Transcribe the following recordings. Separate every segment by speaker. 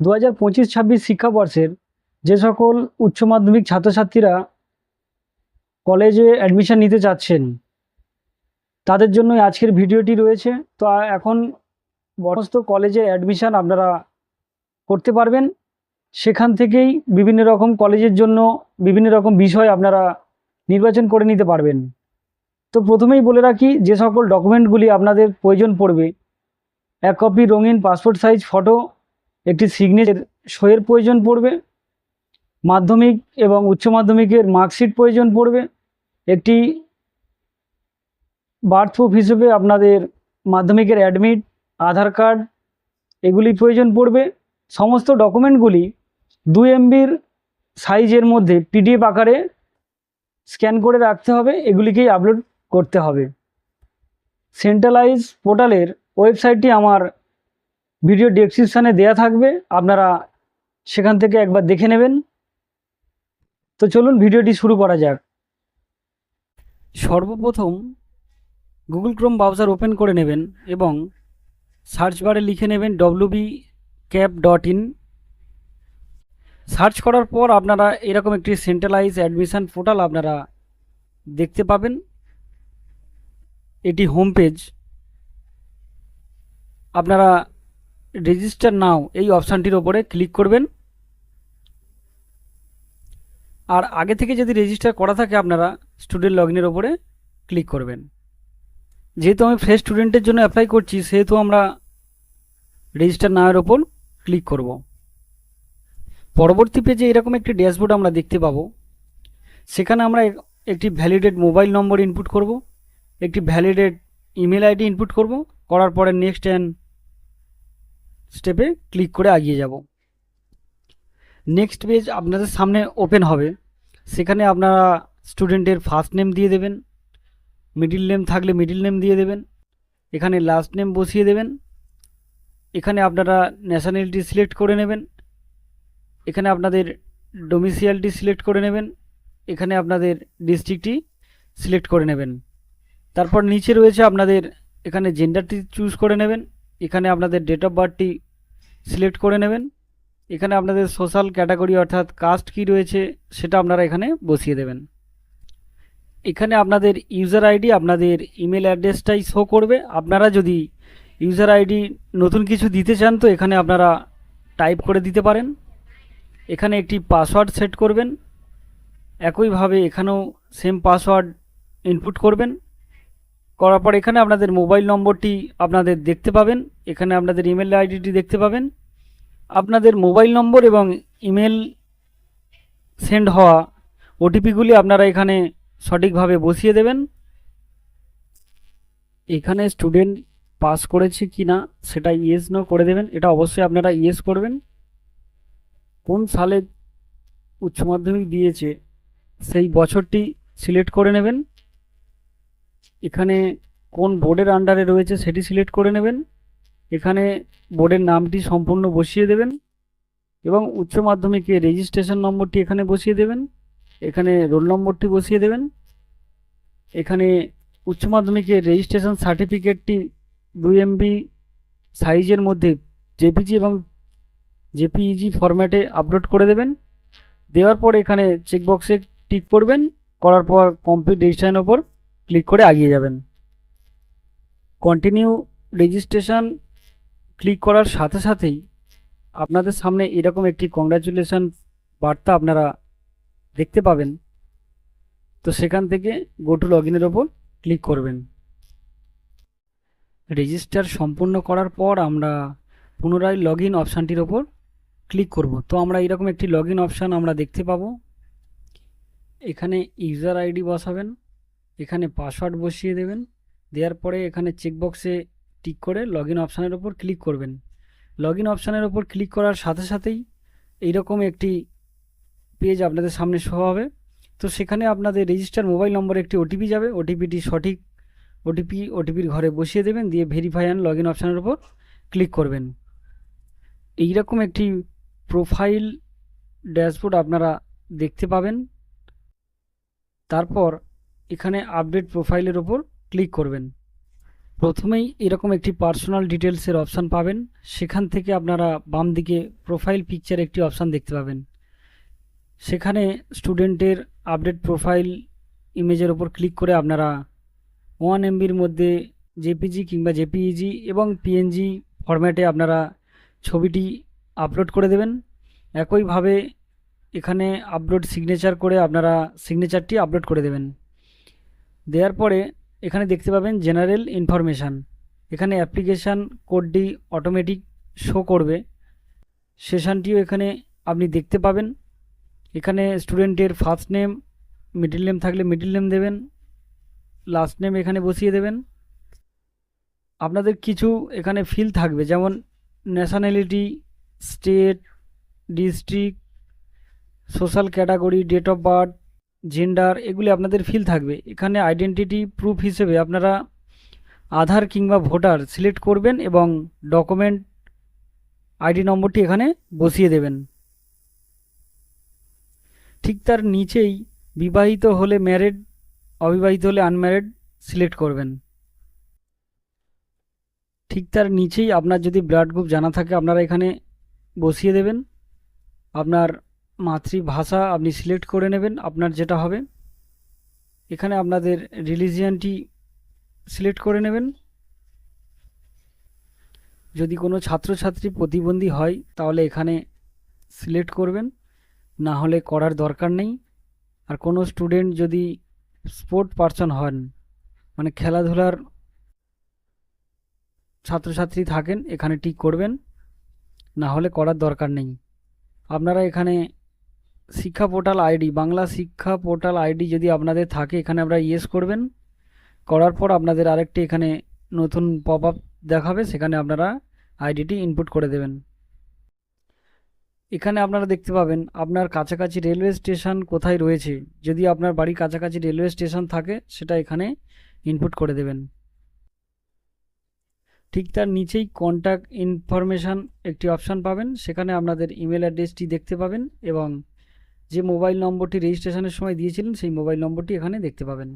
Speaker 1: দু হাজার পঁচিশ ছাব্বিশ শিক্ষাবর্ষের যে সকল উচ্চ মাধ্যমিক ছাত্রছাত্রীরা কলেজে অ্যাডমিশন নিতে চাচ্ছেন, তাদের জন্য আজকের ভিডিওটি রয়েছে। তো এখন সমস্ত কলেজে অ্যাডমিশান আপনারা করতে পারবেন। সেখান থেকেই বিভিন্ন রকম কলেজের জন্য বিভিন্ন রকম বিষয় আপনারা নির্বাচন করে নিতে পারবেন। তো প্রথমেই বলে রাখি, যে সকল ডকুমেন্টগুলি আপনাদের প্রয়োজন পড়বে, এক কপি রঙিন পাসপোর্ট সাইজ ফটো একটি সিগনেচার সইয়ের প্রয়োজন পড়বে, মাধ্যমিক এবং উচ্চ মাধ্যমিকের মার্কশিট প্রয়োজন পড়বে, একটি বার্থ প্রুফ হিসেবে আপনাদের মাধ্যমিকের অ্যাডমিট আধার কার্ড এগুলি প্রয়োজন পড়বে, সমস্ত ডকুমেন্টগুলি দুই এমবির সাইজের মধ্যে পিডিএফ আকারে স্ক্যান করে রাখতে হবে, এগুলিকেই আপলোড করতে হবে। সেন্ট্রালাইজ পোর্টালের ওয়েবসাইটটি আমার ভিডিও ডেসক্রিপশানে দেয়া থাকবে, আপনারা সেখান থেকে একবার দেখে নেবেন। তো চলুন ভিডিওটি শুরু করা যাক। সর্বপ্রথম গুগল ক্রোম ব্রাউজার ওপেন করে নেবেন এবং সার্চ বারে লিখে নেবেন WB cab dot in search করার পর আপনারা এরকম একটি সেন্ট্রালাইজ অ্যাডমিশান পোর্টাল আপনারা দেখতে পাবেন। এটি হোম পেজ আপনারা রেজিস্টার নাও এই অপশানটির ওপরে ক্লিক করবেন। আর আগে থেকে যদি রেজিস্টার করা থাকে আপনারা স্টুডেন্ট লগ ইনের ওপরে ক্লিক করবেন। যেহেতু আমি ফ্রেশ স্টুডেন্টের জন্য অ্যাপ্লাই করছি, সেহেতু আমরা রেজিস্টার নাওয়ের ওপর ক্লিক করব। পরবর্তী পেজে এরকম একটি ড্যাশবোর্ড আমরা দেখতে পাবো। সেখানে আমরা একটি ভ্যালিডেট মোবাইল নম্বর ইনপুট করব, একটি ভ্যালিডেট ইমেল আইডি ইনপুট করব, করার পরে নেক্সট অ্যান্ড স্টেপে ক্লিক করে এগিয়ে যাব। নেক্সট পেজ আপনাদের সামনে ওপেন হবে। সেখানে আপনারা স্টুডেন্টের ফার্স্ট নেম দিয়ে দেবেন মিডিল নেম থাকলে মিডিল নেম দিয়ে দেবেন, এখানে লাস্ট নেম বসিয়ে দেবেন, এখানে আপনারা ন্যাশনালিটি সিলেক্ট করে নেবেন, এখানে আপনাদের ডোমিসিয়ালটি সিলেক্ট করে নেবেন, এখানে আপনাদের ডিস্ট্রিক্টটি সিলেক্ট করে নেবেন। তারপর নিচে রয়েছে আপনাদের এখানে জেন্ডারটি চুজ করে নেবেন। এখানে আপনাদের ডেট অফ বার্থটি সিলেক্ট করে নেবেন। এখানে আপনাদের সোশ্যাল ক্যাটাগরি অর্থাৎ কাস্ট কি রয়েছে সেটা আপনারা এখানে বসিয়ে দেবেন। এখানে আপনাদের ইউজার আইডি আপনাদের ইমেল অ্যাড্রেসটাই শো করবে। আপনারা যদি ইউজার আইডি নতুন কিছু দিতে চান তো এখানে আপনারা টাইপ করে দিতে পারেন। এখানে একটি পাসওয়ার্ড সেট করবেন। একইভাবে এখানেও সেম পাসওয়ার্ড ইনপুট করবেন। করার পর এখানে আপনাদের মোবাইল নম্বরটি আপনাদের দেখতে পাবেন। এখানে আপনাদের ইমেল আইডিটি দেখতে পাবেন। আপনাদের মোবাইল নম্বর এবং ইমেল সেন্ড হওয়া ওটিপিগুলি আপনারা এখানে সঠিকভাবে বসিয়ে দেবেন। এখানে স্টুডেন্ট পাস করেছে কি না সেটা ইয়েস নো করে দেবেন। এটা অবশ্যই আপনারা ইয়েস করবেন। কোন সালে উচ্চ মাধ্যমিক দিয়েছে সেই বছরটি সিলেক্ট করে নেবেন। এখানে কোন বোর্ডের আন্ডারে রয়েছে সেটি সিলেক্ট করে নেবেন। এখানে বোর্ডের নামটি সম্পূর্ণ বসিয়ে দেবেন এবং উচ্চ মাধ্যমিকে রেজিস্ট্রেশন নম্বরটি এখানে বসিয়ে দেবেন। এখানে রোল নম্বরটি বসিয়ে দেবেন। এখানে উচ্চ মাধ্যমিকের রেজিস্ট্রেশন সার্টিফিকেটটি দুই এমবি সাইজের মধ্যে জেপিজি এবং জেপিইজি ফরম্যাটে আপলোড করে দেবেন। দেওয়ার পর এখানে চেকবক্সে টিক করবেন। করার পর কমপ্লিট রেজিস্ট্রেশনের ওপর ক্লিক করে এগিয়ে যাবেন। কন্টিনিউ রেজিস্ট্রেশন ক্লিক করার সাথে সাথেই আপনাদের সামনে এরকম একটি কংগ্রাচুলেশন বার্তা আপনারা দেখতে পাবেন। তো সেখান থেকে গো টু লগ ইনের ওপর ক্লিক করবেন। রেজিস্টার সম্পূর্ণ করার পর আমরা পুনরায় লগ ইন অপশানটির ওপর ক্লিক করব। তো আমরা এরকম একটি লগ ইন অপশান আমরা দেখতে পাবো। এখানে ইউজার আইডি বসাবেন। এখানে পাসওয়ার্ড বসিয়ে দেবেন। দেওয়ার পরে এখানে চেকবক্সে টিক করে লগ ইন অপশানের ওপর ক্লিক করবেন। লগ ইন অপশানের ওপর ক্লিক করার সাথে সাথেই এইরকম একটি পেজ আপনাদের সামনে শো হবে। তো সেখানে আপনাদের রেজিস্টার মোবাইল নম্বরে একটি ওটিপি যাবে। ওটিপিটি সঠিক ওটিপি ওটিপির ঘরে বসিয়ে দেবেন। দিয়ে ভেরিফাই অ্যান্ড লগ ইন অপশানের ওপর ক্লিক করবেন। এইরকম একটি প্রোফাইল ড্যাশবোর্ড আপনারা দেখতে পাবেন। তারপর এখানে আপডেট প্রোফাইলের ওপর ক্লিক করবেন। প্রথমেই এরকম একটি পার্সোনাল ডিটেলসের অপশান পাবেন। সেখান থেকে আপনারা বাম দিকে প্রোফাইল পিকচার একটি অপশান দেখতে পাবেন। সেখানে স্টুডেন্টের আপডেট প্রোফাইল ইমেজের ওপর ক্লিক করে আপনারা ওয়ান এমবির মধ্যে জেপিজি কিংবা জেপিইজি এবং পিএনজি ফরম্যাটে আপনারা ছবিটি আপলোড করে দেবেন। একইভাবে এখানে আপলোড সিগনেচার করে আপনারা সিগনেচারটি আপলোড করে দেবেন। দেওয়ার পরে এখানে দেখতে পাবেন জেনারেল ইনফরমেশান এখানে অ্যাপ্লিকেশান কোডটি অটোমেটিক শো করবে। সেশনটিও এখানে আপনি দেখতে পাবেন। এখানে স্টুডেন্টের ফার্স্ট নেম মিডিল নেম থাকলে মিডিল নেম দেবেন। লাস্ট নেম এখানে বসিয়ে দেবেন। আপনাদের কিছু এখানে ফিল থাকবে, যেমন nationality state district social category date of birth gender এগুলি আপনাদের ফিল থাকবে। এখানে আইডেন্টিটি প্রুফ হিসেবে আপনারা আধার কিংবা ভোটার সিলেক্ট করবেন এবং ডকুমেন্ট আইডি নম্বরটি এখানে বসিয়ে দেবেন। ঠিক তার নিচেই বিবাহিত হলে ম্যারেড অবিবাহিত হলে আনম্যারেড সিলেক্ট করবেন। ঠিক তার নিচেই আপনার যদি ব্লাড গ্রুপ জানা থাকে, আপনারা এখানে বসিয়ে দেবেন। আপনার মাতৃভাষা আপনি সিলেক্ট করে নেবেন, আপনার যেটা হবে। এখানে আপনাদের রিলিজিয়ানটি সিলেক্ট করে নেবেন। যদি কোনো ছাত্রছাত্রী প্রতিবন্ধী হয়, তাহলে এখানে সিলেক্ট করবেন। না হলে করার দরকার নেই। আর কোনো স্টুডেন্ট যদি স্পোর্ট পারসন হন মানে খেলাধুলার ছাত্রছাত্রী থাকেন, এখানে টিক করবেন। না হলে করার দরকার নেই। আপনারা এখানে শিক্ষা পোর্টাল আইডি, বাংলা শিক্ষা পোর্টাল আইডি যদি আপনাদের থাকে, এখানে আপনারা ইয়েস করবেন। করার পর আপনাদের আরেকটি এখানে নতুন পপ আপ দেখাবে, সেখানে আপনারা আইডিটি ইনপুট করে দেবেন। এখানে আপনারা দেখতে পাবেন, আপনার কাছাকাছি রেলওয়ে স্টেশন কোথায় রয়েছে। যদি আপনার বাড়ির কাছাকাছি রেলওয়ে স্টেশন থাকে, সেটা এখানে ইনপুট করে দেবেন। ঠিক তার নিচেই কন্ট্যাক্ট ইনফরমেশান একটি অপশান পাবেন, সেখানে আপনাদের ইমেল অ্যাড্রেসটি দেখতে পাবেন এবং যে মোবাইল নম্বরটি রেজিস্ট্রেশনের সময় দিয়েছিলেন, সেই মোবাইল নম্বরটি এখানে দেখতে পাবেন।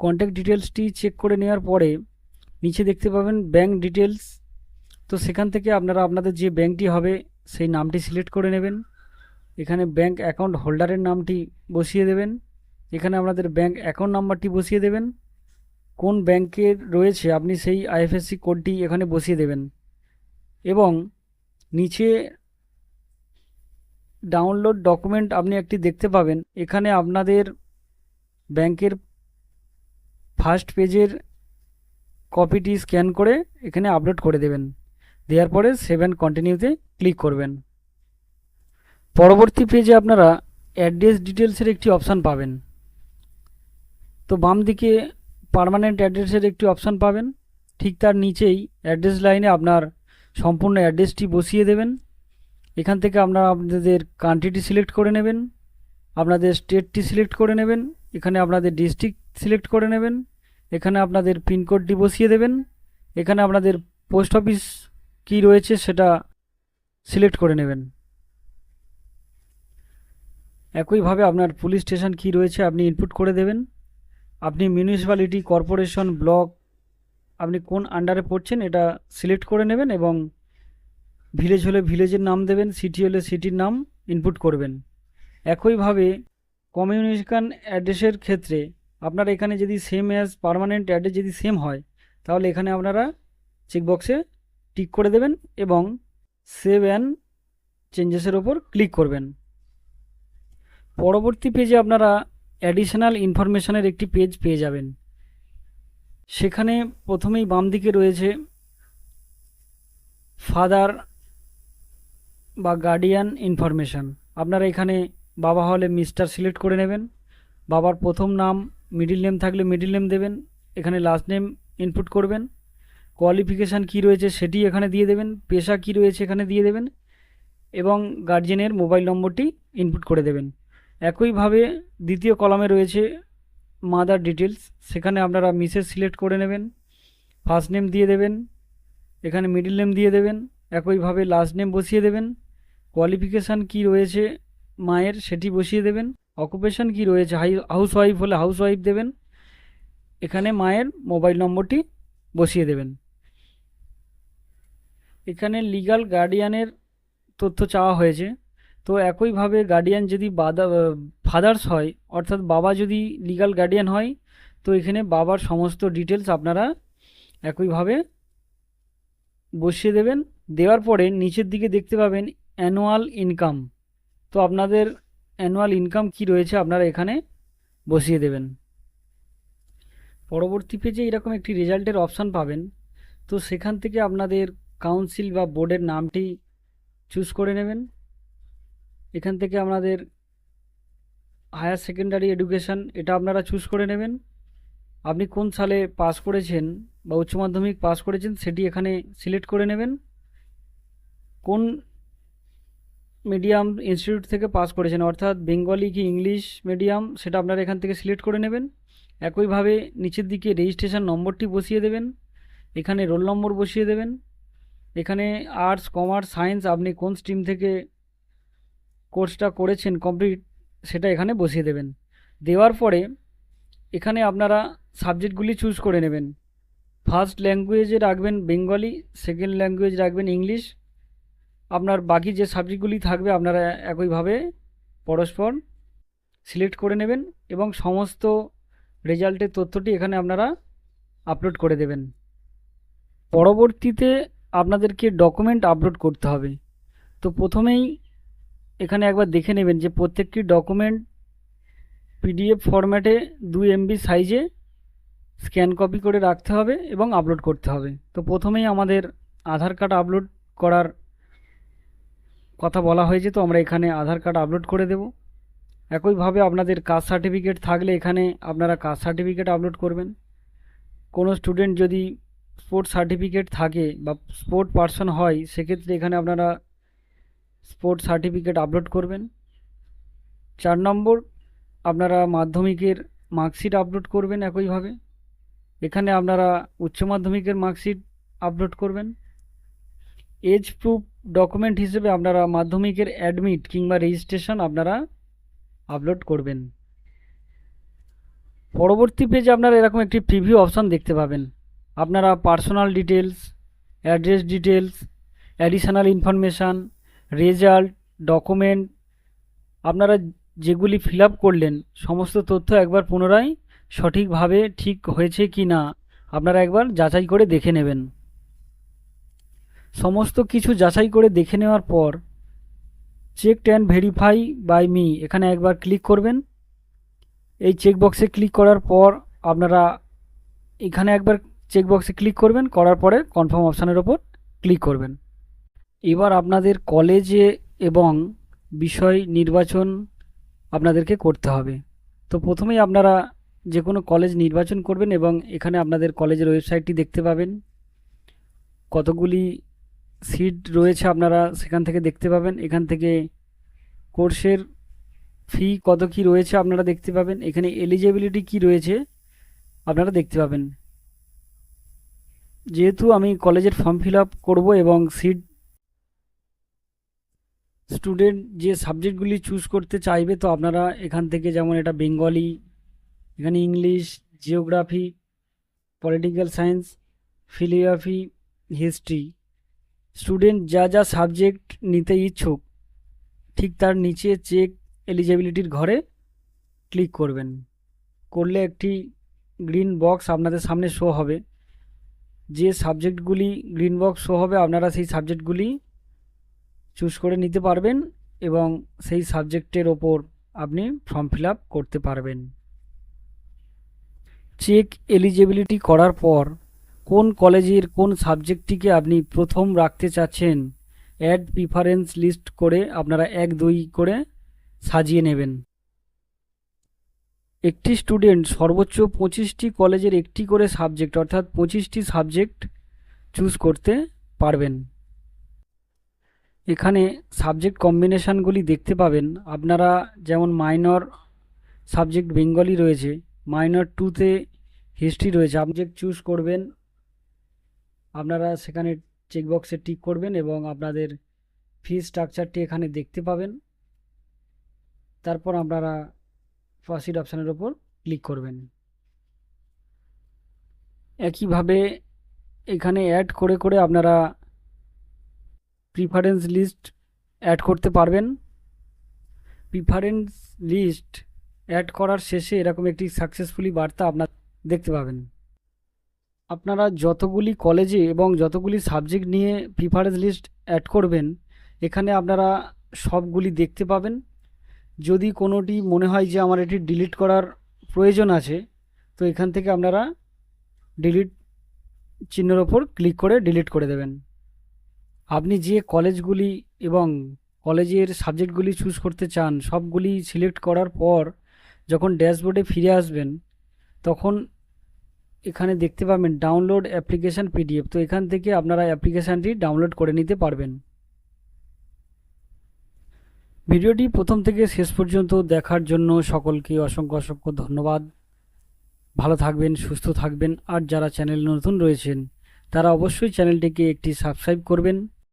Speaker 1: কন্ট্যাক্ট ডিটেলসটি চেক করে নেওয়ার পরে নিচে দেখতে পাবেন ব্যাঙ্ক ডিটেলস তো সেখান থেকে আপনারা আপনাদের যে ব্যাঙ্কটি হবে, সেই নামটি সিলেক্ট করে নেবেন। এখানে ব্যাঙ্ক অ্যাকাউন্ট হোল্ডারের নামটি বসিয়ে দেবেন। এখানে আপনাদের ব্যাঙ্ক অ্যাকাউন্ট নাম্বারটি বসিয়ে দেবেন। কোন ব্যাংকের রয়েছে আপনি সেই আইএফএসসি কোডটি এখানে বসিয়ে দেবেন। এবং নিচে ডাউনলোড ডকুমেন্ট আপনি একটি দেখতে পাবেন। এখানে আপনাদের ব্যাংকের ফার্স্ট পেজের কপিটি স্ক্যান করে এখানে আপলোড করে দেবেন। দেওয়ার পরে সেভেন কন্টিনিউতে ক্লিক করবেন। পরবর্তী পেজে আপনারা অ্যাড্রেস ডিটেলসের একটি অপশান পাবেন। তো বাম দিকে পারমানেন্ট অ্যাড্রেসের একটি অপশান পাবেন। ঠিক তার নিচেই অ্যাড্রেস লাইনে আপনার সম্পূর্ণ অ্যাড্রেসটি বসিয়ে দেবেন। এখান থেকে আপনারা আপনাদের কান্ট্রিটি সিলেক্ট করে নেবেন, আপনাদের স্টেটটি সিলেক্ট করে নেবেন, এখানে আপনাদের ডিস্ট্রিক্ট সিলেক্ট করে নেবেন, এখানে আপনাদের পিনকোডটি বসিয়ে দেবেন, এখানে আপনাদের পোস্ট অফিস কী রয়েছে সেটা সিলেক্ট করে নেবেন। একইভাবে আপনার পুলিশ স্টেশন কী রয়েছে আপনি ইনপুট করে দেবেন। আপনি মিউনিসিপ্যালিটি কর্পোরেশন ব্লক আপনি কোন আন্ডারে পড়ছেন এটা সিলেক্ট করে নেবেন এবং ভিলেজ হলে ভিলেজের নাম দেবেন সিটি হলে সিটির নাম ইনপুট করবেন। একইভাবে কমিউনিকেশন অ্যাড্রেসের ক্ষেত্রে আপনার এখানে যদি সেম অ্যাজ পারমানেন্ট অ্যাড্রেস যদি সেম হয়, তাহলে এখানে আপনারা চেকবক্সে টিক করে দেবেন এবং সেভ অ্যান্ড চেঞ্জেসের ওপর ক্লিক করবেন। পরবর্তী পেজে আপনারা অ্যাডিশনাল ইনফরমেশনের একটি পেজ পেয়ে যাবেন। সেখানে প্রথমেই বাম দিকে রয়েছে ফাদার বা গার্ডিয়ান ইনফরমেশান আপনারা এখানে বাবা হলে মিস্টার সিলেক্ট করে নেবেন। বাবার প্রথম নাম মিডিল নেম থাকলে মিডিল নেম দেবেন। এখানে লাস্ট নেম ইনপুট করবেন। কোয়ালিফিকেশান কী রয়েছে সেটি এখানে দিয়ে দেবেন। পেশা কী রয়েছে এখানে দিয়ে দেবেন। এবং গার্জেনের মোবাইল নম্বরটি ইনপুট করে দেবেন। একইভাবে দ্বিতীয় কলামে রয়েছে মাদার ডিটেলস সেখানে আপনারা মিসেস সিলেক্ট করে নেবেন। ফার্স্ট নেম দিয়ে দেবেন। এখানে মিডিল নেম দিয়ে দেবেন। একইভাবে লাস্ট নেম বসিয়ে দেবেন। কোয়ালিফিকেশান কি রয়েছে মায়ের সেটি বসিয়ে দেবেন। অকুপেশান কি রয়েছে হাই হাউস ওয়াইফ হলে হাউস ওয়াইফ দেবেন। এখানে মায়ের মোবাইল নম্বরটি বসিয়ে দেবেন। এখানে লিগাল গার্ডিয়ানের তথ্য চাওয়া হয়েছে। তো একইভাবে গার্ডিয়ান যদি বাদা ফাদার্স হয়, অর্থাৎ বাবা যদি লিগাল গার্ডিয়ান হয়, তো এখানে বাবার সমস্ত ডিটেলস আপনারা একইভাবে বসিয়ে দেবেন। দেওয়ার পরে নিচের দিকে দেখতে পাবেন অ্যানুয়াল ইনকাম তো আপনাদের অ্যানুয়াল ইনকাম কি রয়েছে আপনারা এখানে বসিয়ে দেবেন। পরবর্তী পেজে এরকম একটি রেজাল্টের অপশান পাবেন। তো সেখান থেকে আপনাদের কাউন্সিল বা বোর্ডের নামটি চুজ করে নেবেন। এখান থেকে আপনাদের হায়ার সেকেন্ডারি এডুকেশান এটা আপনারা চুজ করে নেবেন। আপনি কোন সালে পাস করেছেন বা উচ্চ মাধ্যমিক পাস করেছেন সেটি এখানে সিলেক্ট করে নেবেন। কোন মিডিয়াম ইনস্টিটিউট থেকে পাস করেছেন, অর্থাৎ বেঙ্গলি কি ইংলিশ মিডিয়াম সেটা আপনারা এখান থেকে সিলেক্ট করে নেবেন। একইভাবে নিচের দিকে রেজিস্ট্রেশন নম্বরটি বসিয়ে দেবেন। এখানে রোল নম্বর বসিয়ে দেবেন। এখানে আর্টস কমার্স সায়েন্স আপনি কোন স্ট্রিম থেকে কোর্সটা করেছেন কমপ্লিট সেটা এখানে বসিয়ে দেবেন। দেওয়ার পরে এখানে আপনারা সাবজেক্টগুলি চুজ করে নেবেন। ফার্স্ট ল্যাঙ্গুয়েজে রাখবেন বেঙ্গলি সেকেন্ড ল্যাঙ্গুয়েজ রাখবেন ইংলিশ আপনার বাকি যে সাবজেক্টগুলি থাকবে, আপনারা একইভাবে পরস্পর সিলেক্ট করে নেবেন এবং সমস্ত রেজাল্টের তথ্যটি এখানে আপনারা আপলোড করে দেবেন। পরবর্তীতে আপনাদেরকে ডকুমেন্ট আপলোড করতে হবে। তো প্রথমেই এখানে একবার দেখে নেবেন যে প্রত্যেকটি ডকুমেন্ট পিডিএফ ফরম্যাটে দুই এমবি সাইজে স্ক্যান কপি করে রাখতে হবে এবং আপলোড করতে হবে। তো প্রথমেই আমাদের আধার কার্ড আপলোড করার কথা বলা হয়েছে তো আমরা এখানে আধার কার্ড আপলোড করে দেব। একইভাবে আপনাদের কাস্ট সার্টিফিকেট থাকলে এখানে আপনারা কাস্ট সার্টিফিকেট আপলোড করবেন। কোনো স্টুডেন্ট যদি স্পোর্টস সার্টিফিকেট থাকে বা স্পোর্ট পার্সন হয়, সেক্ষেত্রে এখানে আপনারা স্পোর্টস সার্টিফিকেট আপলোড করবেন। চার নম্বর, আপনারা মাধ্যমিকের মার্কশিট আপলোড করবেন একইভাবে। এখানে আপনারা উচ্চ মাধ্যমিকের মার্কশিট আপলোড করবেন। এজ প্রুফ ডকুমেন্ট হিসেবে আপনারা মাধ্যমিকের অ্যাডমিট কিংবা রেজিস্ট্রেশন আপনারা আপলোড করবেন। পরবর্তী পেজে আপনারা এরকম একটি প্রিভিউ অপশান দেখতে পাবেন। আপনারা personal details address details additional information result document আপনারা যেগুলি ফিল করলেন, সমস্ত তথ্য একবার পুনরায় সঠিকভাবে ঠিক হয়েছে কি না আপনারা একবার যাচাই করে দেখে নেবেন। সমস্ত কিছু যাচাই করে দেখে নেওয়ার পর check and verify by me এখানে একবার ক্লিক করবেন। এই চেকবক্সে ক্লিক করার পর আপনারা এখানে একবার চেকবক্সে ক্লিক করবেন, করার পরে কনফার্ম অপশানের ওপর ক্লিক করবেন। এবার আপনাদের কলেজে এবং বিষয় নির্বাচন আপনাদেরকে করতে হবে। তো প্রথমেই আপনারা যে কোনো কলেজ নির্বাচন করবেন এবং এখানে আপনাদের কলেজের ওয়েবসাইটটি দেখতে পাবেন। কতগুলি সিট রয়েছে আপনারা সেখান থেকে দেখতে পাবেন। এখান থেকে কোর্সের ফি কত কি রয়েছে আপনারা দেখতে পাবেন। এখানে এলিজিবিলিটি কি রয়েছে আপনারা দেখতে পাবেন। যেহেতু আমি কলেজের ফর্ম ফিল আপ করব এবং সিট স্টুডেন্ট যে সাবজেক্টগুলি চুজ করতে চাইবে, তো আপনারা এখান থেকে যেমন এটা বেঙ্গলি এখানে ইংলিশ জিওগ্রাফি পলিটিক্যাল সায়েন্স ফিলিওগ্রাফি হিস্ট্রি স্টুডেন্ট যা যা সাবজেক্ট নিতে ইচ্ছুক, ঠিক তার নিচে চেক এলিজিবিলিটির ঘরে ক্লিক করবেন। করলে একটি গ্রিন বক্স আপনাদের সামনে শো হবে। যে সাবজেক্টগুলি গ্রিন বক্স শো হবে, আপনারা সেই সাবজেক্টগুলি চুজ করে নিতে পারবেন এবং সেই সাবজেক্টের ওপর আপনি ফর্ম ফিল করতে পারবেন। চেক এলিজিবিলিটি করার পর কোন কলেজের কোন সাবজেক্টটিকে আপনি প্রথম রাখতে চাচ্ছেন? অ্যাড প্রিফারেন্স লিস্ট করে আপনারা এক দুই করে সাজিয়ে নেবেন। একটি স্টুডেন্ট সর্বোচ্চ পঁচিশটি কলেজের একটি করে সাবজেক্ট অর্থাৎ পঁচিশটি সাবজেক্ট চুজ করতে পারবেন। এখানে সাবজেক্ট কম্বিনেশানগুলি দেখতে পাবেন। আপনারা যেমন মাইনর সাবজেক্ট বেঙ্গলি রয়েছে মাইনর টুতে হিস্ট্রি রয়েছে সাবজেক্ট চুজ করবেন। আপনারা সেখানে চেকবক্সে টিক করবেন এবং আপনাদের ফি স্ট্রাকচারটি এখানে দেখতে পাবেন। তারপর আপনারা ফার্স্ট অপশানের ওপর ক্লিক করবেন। একইভাবে এখানে অ্যাড করে করে আপনারা প্রিফারেন্স লিস্ট অ্যাড করতে পারবেন। প্রিফারেন্স লিস্ট অ্যাড করার শেষে এরকম একটি সাকসেসফুলি বার্তা আপনার দেখতে পাবেন। আপনারা যতগুলি কলেজে এবং যতগুলি সাবজেক্ট নিয়ে প্রিফারেন্স লিস্ট অ্যাড করবেন, এখানে আপনারা সবগুলি দেখতে পাবেন। যদি কোনোটি মনে হয় যে আমার এটি ডিলিট করার প্রয়োজন আছে, তো এখান থেকে আপনারা ডিলিট চিহ্নের ওপর ক্লিক করে ডিলিট করে দেবেন। আপনি যে কলেজগুলি এবং কলেজের সাবজেক্টগুলি চুজ করতে চান, সবগুলি সিলেক্ট করার পর যখন ড্যাশবোর্ডে ফিরে আসবেন, তখন এখানে দেখতে পাবেন ডাউনলোড অ্যাপ্লিকেশান পিডিএফ তো এখান থেকে আপনারা অ্যাপ্লিকেশানটি ডাউনলোড করে নিতে পারবেন। ভিডিওটি প্রথম থেকে শেষ পর্যন্ত দেখার জন্য সকলকে অসংখ্য অসংখ্য ধন্যবাদ। ভালো থাকবেন, সুস্থ থাকবেন, আর যারা চ্যানেল নতুন রয়েছেন, তারা অবশ্যই চ্যানেলটিকে একটি সাবস্ক্রাইব করবেন।